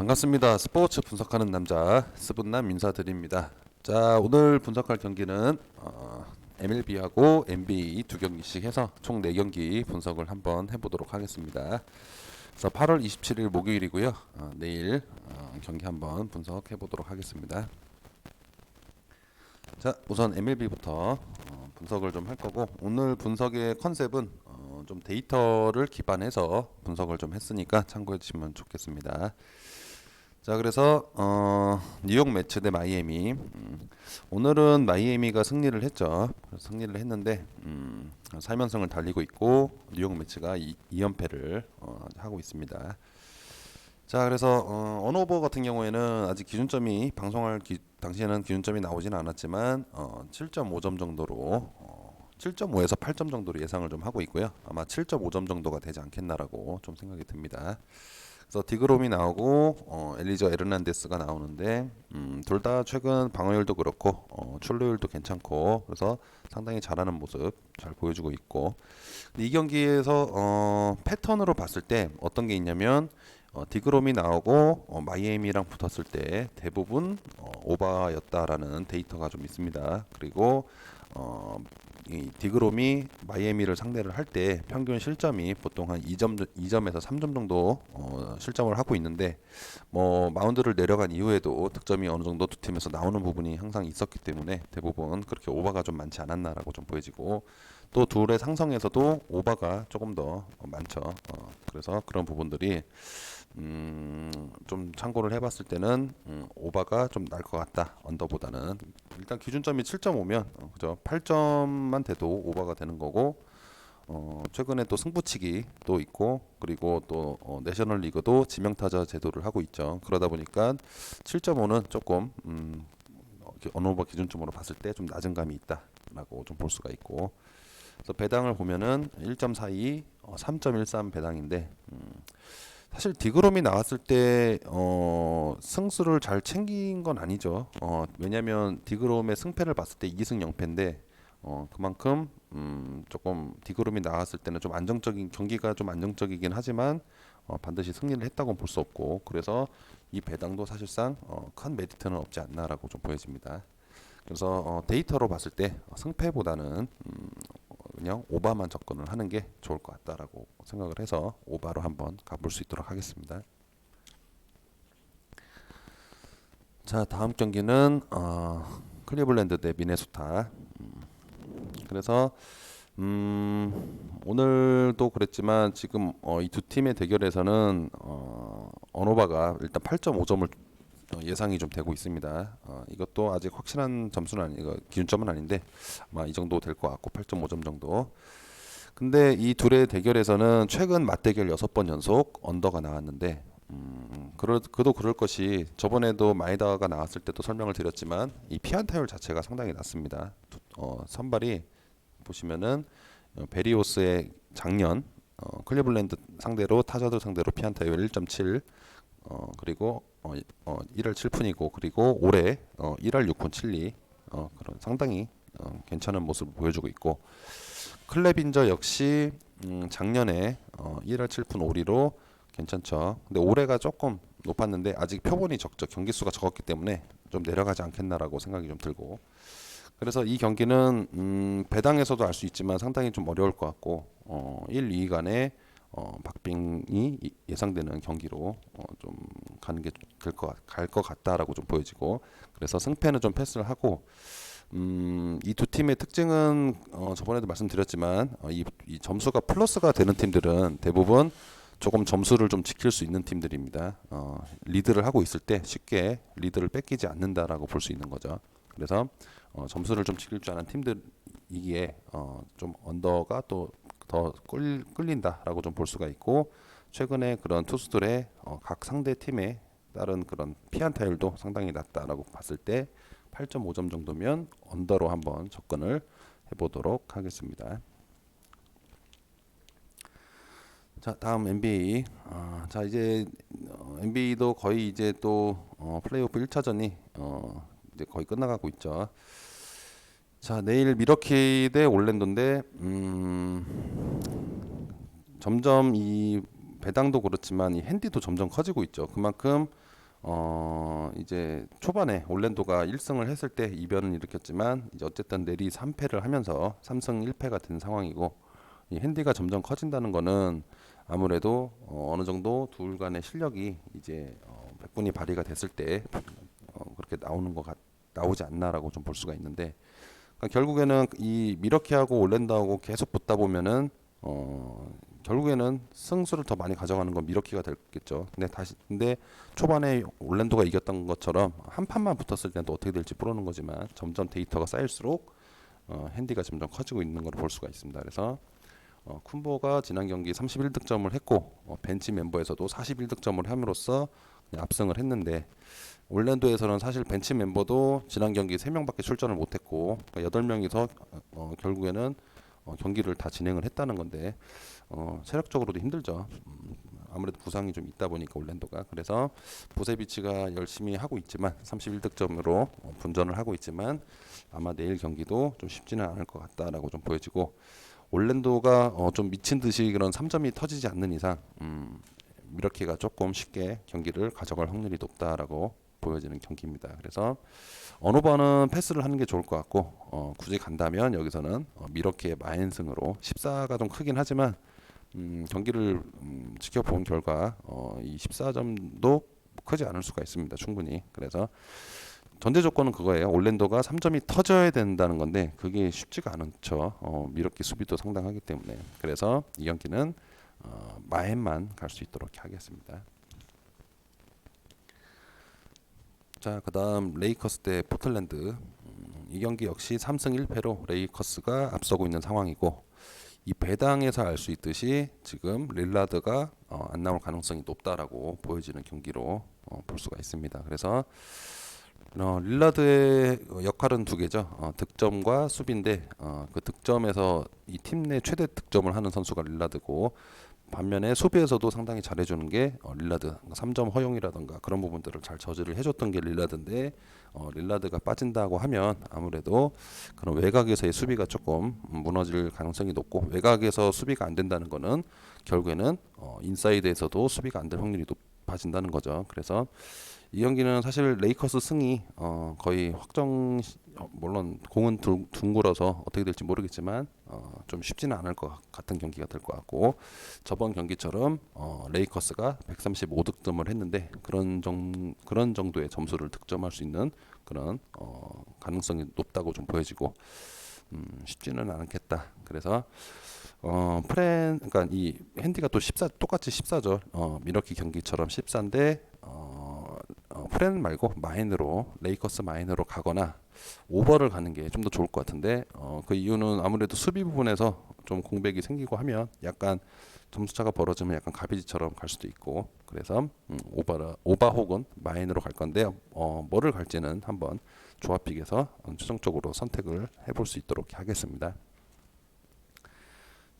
반갑습니다. 스포츠 분석하는 남자 스분남 인사드립니다. 자 오늘 분석할 경기는 어, MLB하고 NBA 두 경기씩 해서 총 4경기 분석을 한번 해보도록 하겠습니다. 그래서 8월 27일 목요일이고요. 어, 내일 어, 경기 한번 분석해 보도록 하겠습니다. 자 우선 MLB부터 어, 분석을 좀 할 거고 오늘 분석의 컨셉은 어, 좀 데이터를 기반해서 분석을 좀 했으니까 참고해 주시면 좋겠습니다. 자 그래서 어, 뉴욕 매치 대 마이애미 음, 오늘은 마이애미가 승리를 했죠. 승리를 했는데 음, 3연승을 달리고 있고 뉴욕 매치가 2, 2연패를 어, 하고 있습니다. 자 그래서 어, 언오버 같은 경우에는 아직 기준점이 방송할 기, 당시에는 기준점이 나오지는 않았지만 어, 7.5점 정도로 어, 7.5에서 8점 정도로 예상을 좀 하고 있고요. 아마 7.5점 정도가 되지 않겠나라고 좀 생각이 듭니다. 그래서 디그롬이 나오고 어, 엘리저 에르난데스가 나오는데 음, 둘 다 최근 방어율도 그렇고 어, 출루율도 괜찮고 그래서 상당히 잘하는 모습 잘 보여주고 있고 근데 이 경기에서 어, 패턴으로 봤을 때 어떤 게 있냐면 어, 디그롬이 나오고 어, 마이애미랑 붙었을 때 대부분 어, 오바였다라는 데이터가 좀 있습니다. 그리고 어, 이 디그롬이 마이애미를 상대를 할 때 평균 실점이 보통 한 2점 2점에서 3점 정도 어, 실점을 하고 있는데 뭐 마운드를 내려간 이후에도 득점이 어느 정도 두 팀에서 나오는 부분이 항상 있었기 때문에 대부분 그렇게 오바가 좀 많지 않았나라고 좀 보여지고 또 둘의 상성에서도 오바가 조금 더 많죠. 어, 그래서 그런 부분들이 음, 좀 참고를 해봤을 때는 음, 오바가 좀 날 것 같다 언더보다는 일단 기준점이 7.5면 어, 그죠? 8점만 돼도 오바가 되는 거고 어, 최근에 또 승부치기 또 있고 그리고 또 어, 내셔널 리그도 지명타자 제도를 하고 있죠. 그러다 보니까 7.5는 조금 음, 언어버 기준점으로 봤을 때 좀 낮은 감이 있다라고 좀 볼 수가 있고. 그래서 배당을 보면은 1.42, 어, 3.13 배당인데 음, 사실 디그롬이 나왔을 때 어, 승수를 잘 챙긴 건 아니죠. 어, 왜냐하면 디그롬의 승패를 봤을 때 2승 0패인데 어, 그만큼 음, 조금 디그롬이 나왔을 때는 좀 안정적인 경기가 좀 안정적이긴 하지만 어, 반드시 승리를 했다고 볼 수 없고 그래서 이 배당도 사실상 어, 큰 메리트는 없지 않나라고 좀 보여집니다. 그래서 어, 데이터로 봤을 때 어, 승패보다는 음, 어, 그냥 오바만 접근을 하는 게 좋을 것 같다라고 생각을 해서 오바로 한번 가볼 수 있도록 하겠습니다. 자 다음 경기는 어, 클리블랜드 대 미네소타. 음, 그래서 음, 오늘도 그랬지만 지금 어, 이두 팀의 대결에서는 어, 언오바가 일단 8.5점을 어, 예상이 좀 되고 있습니다. 어, 이것도 아직 확실한 점수는 아니, 이거 기준점은 아닌데 아마 이 정도 될 것 같고 8.5점 정도. 근데 이 둘의 대결에서는 최근 맞대결 6번 연속 언더가 나왔는데 음, 그럴, 그도 그럴 것이 저번에도 마이다가 나왔을 때도 설명을 드렸지만 이 피안타율 자체가 상당히 낮습니다. 두- 어, 선발이 보시면은 어, 베리오스의 작년 어, 클리블랜드 상대로 타자들 상대로 피안타율 1.7 어, 그리고 어, 이- 어, 1할 7푼이고 그리고 올해 어, 1할 6푼 7리 어, 그런 상당히 어, 괜찮은 모습을 보여주고 있고 클레빈저 역시 음, 작년에 어, 1할 7푼 5리로 괜찮죠. 근데 올해가 조금 높았는데 아직 표본이 적죠. 경기 수가 적었기 때문에 좀 내려가지 않겠나라고 생각이 좀 들고 그래서 이 경기는 음, 배당에서도 알 수 있지만 상당히 좀 어려울 것 같고 어, 1, 2위 간에 어, 박빙이 이- 예상되는 경기로 어, 좀 가는 게 될 것 갈 것 같다라고 좀 보여지고 그래서 승패는 좀 패스를 하고 음, 이 두 팀의 특징은 어, 저번에도 말씀드렸지만 어, 이, 이 점수가 플러스가 되는 팀들은 대부분 조금 점수를 좀 지킬 수 있는 팀들입니다. 어, 리드를 하고 있을 때 쉽게 리드를 뺏기지 않는다라고 볼 수 있는 거죠. 그래서 어, 점수를 좀 지킬 줄 아는 팀들이기에 어, 좀 언더가 또 더 끌린다라고 좀 볼 수가 있고 최근에 그런 투수들의 어, 각 상대 팀에 따른 그런 피안타율도 상당히 낮다라고 봤을 때 8.5점 정도면 언더로 한번 접근을 해보도록 하겠습니다. 자 다음 NBA 아, 자 이제 어, NBA도 거의 이제 또 어, 플레이오프 1차전이 어, 이제 거의 끝나가고 있죠. 자 내일 미러키 대 올랜도인데 음, 점점 이 배당도 그렇지만 이 핸디도 점점 커지고 있죠. 그만큼 어 이제 초반에 올랜도가 1승을 했을 때 이변을 일으켰지만 이제 어쨌든 내리 3패를 하면서 3승 1패가 된 상황이고 이 핸디가 점점 커진다는 거는 아무래도 어, 어느 정도 둘 간의 실력이 이제 어, 백분이 발휘가 됐을 때 어, 그렇게 나오는 것 같, 나오지 않나라고 좀 볼 수가 있는데 그러니까 결국에는 이 미러키하고 올랜도하고 계속 붙다 보면은 어 결국에는 승수를 더 많이 가져가는 건 미러키가 됐겠죠. 근데 다시 근데 초반에 올랜도가 이겼던 것처럼 한 판만 붙었을 때는 또 어떻게 될지 모르는 거지만 점점 데이터가 쌓일수록 어, 핸디가 점점 커지고 있는 걸 볼 수가 있습니다. 그래서 어, 쿤보가 지난 경기 31득점을 했고 어, 벤치 멤버에서도 41득점을 함으로써 압승을 했는데 올랜도에서는 사실 벤치 멤버도 지난 경기 3명밖에 출전을 못했고 그러니까 8명이서 어, 결국에는 어, 경기를 다 진행을 했다는 건데 어, 체력적으로도 힘들죠. 음, 아무래도 부상이 좀 있다 보니까 올랜도가 그래서 보세비치가 열심히 하고 있지만 31득점으로 어, 분전을 하고 있지만 아마 내일 경기도 좀 쉽지는 않을 것 같다라고 좀 보여지고 올랜도가 어, 좀 미친 듯이 그런 3점이 터지지 않는 이상 음, 미러키가 조금 쉽게 경기를 가져갈 확률이 높다라고 보여지는 경기입니다. 그래서 번은 패스를 하는 게 좋을 것 같고 어, 굳이 간다면 여기서는 어, 미러키의 마인승으로 14가 좀 크긴 하지만 음, 경기를 음, 지켜본 결과 어, 이 14점도 크지 않을 수가 있습니다. 충분히. 그래서 전제 조건은 그거예요. 올랜도가 3점이 터져야 된다는 건데 그게 쉽지가 않죠. 어, 미러키 수비도 상당하기 때문에 그래서 이 경기는 어, 마엔만 갈 수 있도록 하겠습니다. 자, 그다음 레이커스 대 포틀랜드 음, 이 경기 역시 3승 1패로 레이커스가 앞서고 있는 상황이고 이 배당에서 알 수 있듯이 지금 릴라드가 어, 안 나올 가능성이 높다라고 보여지는 경기로 어, 볼 수가 있습니다. 그래서 어, 릴라드의 역할은 두 개죠. 어, 득점과 수비인데 어, 그 득점에서 이 팀 내 최대 득점을 하는 선수가 릴라드고 반면에 수비에서도 상당히 잘해주는 게 어, 릴라드 3점 허용이라던가 그런 부분들을 잘 저지를 해줬던 게 릴라드인데 어, 릴라드가 빠진다고 하면 아무래도 그런 외곽에서의 수비가 조금 무너질 가능성이 높고 외곽에서 수비가 안 된다는 거는 결국에는 어, 인사이드에서도 수비가 안 될 확률이 높아진다는 거죠. 그래서 이 경기는 사실 레이커스 승이 어, 거의 확정 시- 어, 물론 공은 둥, 둥글어서 어떻게 될지 모르겠지만 어, 좀 쉽지는 않을 것 같은 경기가 될 것 같고 저번 경기처럼 어, 레이커스가 135득점을 했는데 그런 정 그런 정도의 점수를 득점할 수 있는 그런 어, 가능성이 높다고 좀 보여지고 음, 쉽지는 않겠다. 그래서 어 프렌 그러니까 이 핸디가 또 14 똑같이 14죠. 어 미러키 경기처럼 14인데 어, 어 프렌 말고 마인으로 레이커스 마인으로 가거나 오버를 가는 게 좀 더 좋을 것 같은데 어 그 이유는 아무래도 수비 부분에서 좀 공백이 생기고 하면 약간 점수 차가 벌어지면 약간 가비지처럼 갈 수도 있고 그래서 음, 오바라 오바 혹은 마인으로 갈 건데 어 뭐를 갈지는 한번 조합픽에서 어, 최종적으로 선택을 해볼 수 있도록 하겠습니다.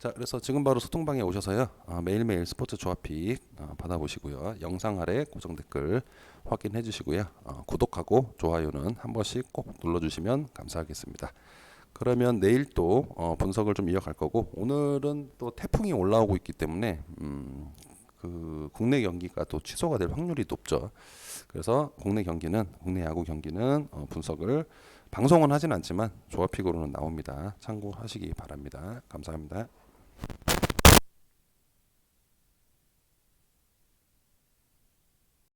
자, 그래서 지금 바로 소통방에 오셔서요. 어, 매일매일 스포츠 조합픽 어, 받아보시고요. 영상 아래 고정 댓글 확인해 주시고요. 어, 구독하고 좋아요는 한 번씩 꼭 눌러주시면 감사하겠습니다. 그러면 내일 또 어, 분석을 좀 이어갈 거고 오늘은 또 태풍이 올라오고 있기 때문에 음, 그 국내 경기가 또 취소가 될 확률이 높죠. 그래서 국내 경기는 국내 야구 경기는 어, 분석을 방송은 하진 않지만 조합픽으로는 나옵니다. 참고하시기 바랍니다. 감사합니다.